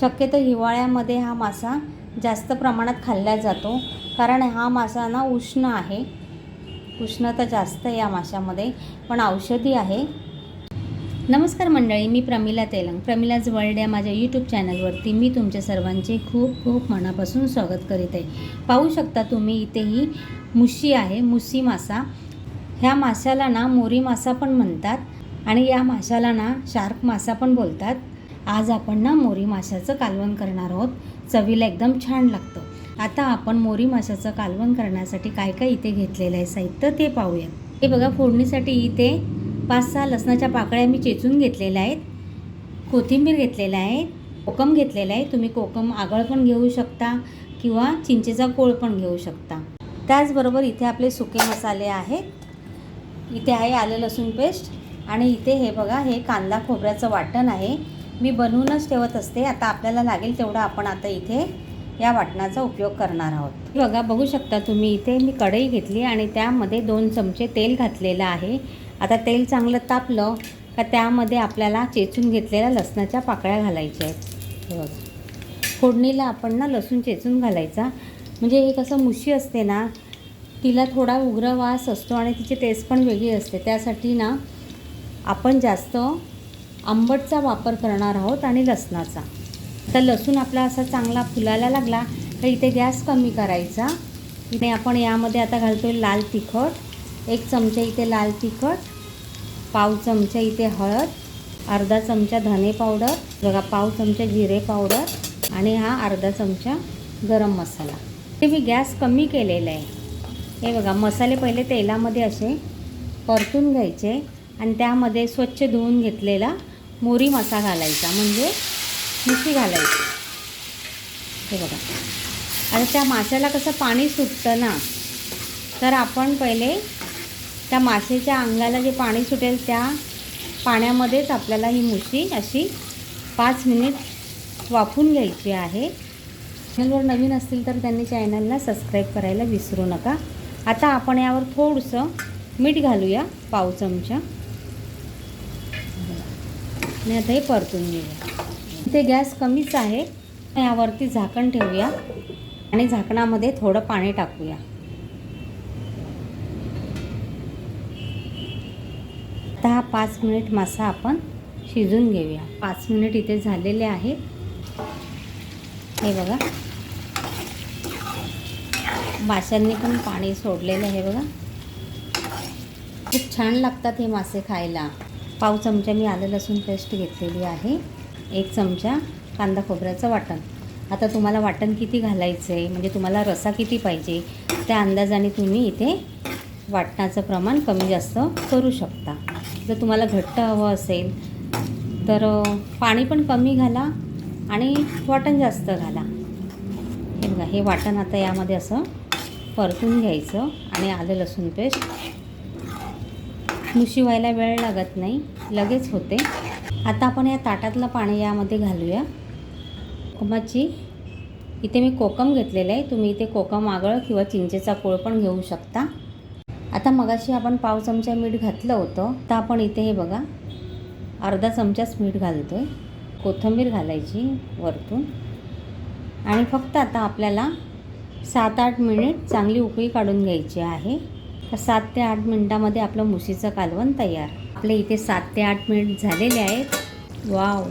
शक्यतो हिवाळ्यामध्ये हा मासा जास्त प्रमाणात खाल्ला जातो. कारण हा मासा ना उष्ण आहे. उष्णता जास्त आहे या माशामध्ये. पण औषधी आहे. नमस्कार मंडळी मी प्रमिला तेलंग. प्रमिलाज वर्ल्ड या माझ्या यूट्यूब चॅनलवरती मी तुमच्या सर्वांचे खूप खूप मनापासून स्वागत करीत आहे. पाहू शकता तुम्ही इथे ही मुशी आहे मुसी मासा. ह्या माशाला ना मोरी मासा पण म्हणतात आणि या माशाला ना शार्क मासा पण बोलतात. आज आपण ना मोरी माशाचं कालवण करणार आहोत. चवीला एकदम छान लागतं. आता आपण मोरी माशाचं कालवण करण्यासाठी काय काय इथे घेतलेलं आहे साहित्य ते पाहूया. हे बघा फोडणीसाठी इथे पाच सहा लसणाच्या पाकळ्या मी चेचून घेतलेल्या आहेत. कोथिंबीर घेतलेला आहे कोकम घेतलेला आहे. तुम्ही कोकम आगळ पण घेऊ शकता किंवा चिंचेचा कोळ पण घेऊ शकता. त्याचबरोबर इथे आपले सुके मसाले आहेत. इथे आहे आलं लसूण पेस्ट आणि इथे हे बघा हे कांदा खोबऱ्याचं वाटण आहे. मी बनवूनच ठेवत असते. आता आपल्याला लागेल तेवढं आपण आता इथे या वाटणाचा उपयोग करणार आहोत. बघा बघू शकता तुम्ही इथे मी कढई घेतली आणि त्यामध्ये दोन चमचे तेल घातलेलं आहे. आता तेल चांगलं तापलं का त्यामध्ये आपल्याला चेचून घेतलेल्या लसणाच्या पाकळ्या घालायच्या आहेत. फोडणीला आपण ना लसूण चेचून घालायचा. म्हणजे एक असं मुशी असते ना तिला थोडा उग्र वास असतो आणि तिची टेस्ट पण वेगळी असते. त्यासाठी ना आपण जास्त आंबटचा वापर करणार आहोत आणि लसणाचा. तर लसूण आपला असा चांगला फुलायला लागला तर इथे गॅस कमी करायचा. इथे आपण यामध्ये आता घालतो लाल तिखट एक चमचा इथे लाल तिखट पाव चमचा इथे हळद अर्धा चमचा धने पावडर बघा पाव चमचा जिरे पावडर आणि हा अर्धा चमचा गरम मसाला. हे मी गॅस कमी केलेला आहे. हे बघा मसाले पहिले तेलामध्ये असे परतून घ्यायचे आणि त्यामध्ये स्वच्छ धुवून घेतलेला मोरी मसा घालायचा म्हणजे मिशी घालायची. हे बघा. आता त्या माशाला कसं पाणी सुटतं ना तर आपण पहिले त्या मासेच्या अंगाला जे पाणी सुटेल त्या पाण्यामध्येच आपल्याला ही मुशी अशी पाच मिनिट वाफून घ्यायची आहे. चॅनलवर नवीन असतील तर त्यांनी चॅनलला सबस्क्राईब करायला विसरू नका. आता आपण यावर थोडंसं मीठ घालूया पाव चमचा. आणि आता हे परतून घेऊया. इथे गॅस कमीच आहे. यावरती झाकण ठेवूया. आणि झाकणामध्ये थोडं पाणी टाकूया. दहा पाच मिनिट मासा आपण शिजून घेऊया. पाच मिनिट इथे झालेले आहेत हे बघा. माशांनी पण पाणी सोडलेलं आहे बघा. खूप छान लागतात हे मासे खायला. पाव चमचा मी आलं लसूण पेस्ट घेतलेली आहे. एक चमचा कांदा खोबऱ्याचं वाटण. आता तुम्हाला वाटण किती घालायचं आहे म्हणजे तुम्हाला रसा किती पाहिजे? त्या अंदाजाने तुम्ही इथे वाटणाचं प्रमाण कमी जास्त करू शकता. जर तुम्हाला घट्ट हवं असेल तर पाणी पण कमी घाला आणि वाटण जास्त घाला. हे बघा हे वाटण आता यामध्ये असं परतून घ्यायचं आणि आलं लसूण पेस्ट मुशी व्हायला वेळ लागत नाही. लगेच होते. आता आपण या ताटातलं पाणी यामध्ये घालूया. कोकमाची इथे मी कोकम घेतलेलं आहे. तुम्ही इथे कोकम आगळ किंवा चिंचेचा कोळ पण घेऊ शकता. आता मगाशी आपण पाव चमचा मीठ घातलं होतं. तर आपण इथे हे बघा अर्धा चमचाच मीठ घालतो आहे कोथिंबीर घालायची वरतून. आणि फक्त आता आपल्याला सात आठ मिनिट चांगली उकळी काढून घ्यायची आहे. तर सात ते आठ मिनटामध्ये आपलं मुशीचं कालवण तयार. आपले इथे सात ते आठ मिनिट झालेले आहेत. वाव.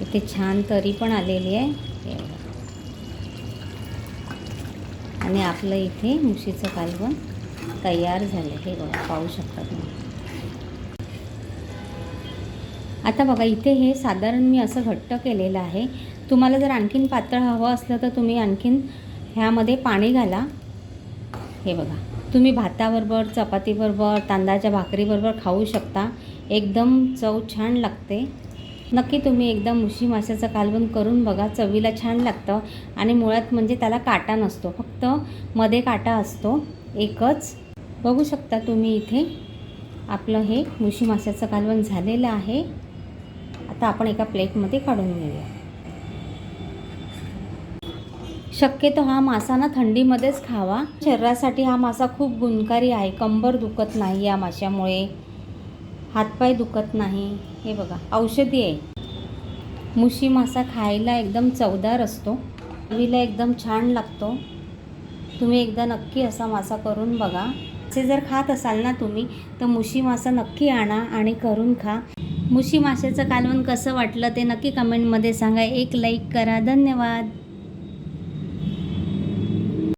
इथे छान तरी पण आलेली आहे. आणि आपलं इथे मुशीचं कालवण तयार झालं. हे बघा पाहू शकता तुम्ही. आता बघा इथे हे साधारण मी असं घट्ट केलेलं आहे. तुम्हाला जर आणखीन पातळ हवं असलं तर तुम्ही आणखीन ह्यामध्ये पाणी घाला. हे बघा. तुम्ही भाताबरोबर चपातीबरोबर तांदळाच्या भाकरीबरोबर खाऊ शकता. एकदम चव छान लागते. नक्की तुम्ही एकदा मुशी माशाचं कालवण करून बघा. चवीला छान लागतं आणि मुळात म्हणजे त्याला काटा नसतो. फक्त मध्ये काटा असतो. एकच. बघू शकता तुम्ही इथे आपलं हे मुशी माशाचं कालवण झालेलं आहे. आता आपण एका प्लेटमध्ये काढून घेऊया. शक्यतो हा मासा ना थंडीमध्येच खावा. शरीरासाठी हा मासा खूप गुणकारी आहे. कंबर दुखत नाही या माशामुळे. हातपाय दुखत नाही. हे बघा औषधी आहे. मुशी मासा खायला एकदम चवदार असतो. चवीला एकदम छान लागतो. तुम्ही एकदा नक्की असा मासा करून बघा. असे जर खात असाल ना तुम्ही तर मुशी मासा नक्की आणा आणि करून खा. मुशी माशाचं कालवण कसं वाटलं ते नक्की कमेंटमध्ये सांगा. एक लाईक करा. धन्यवाद.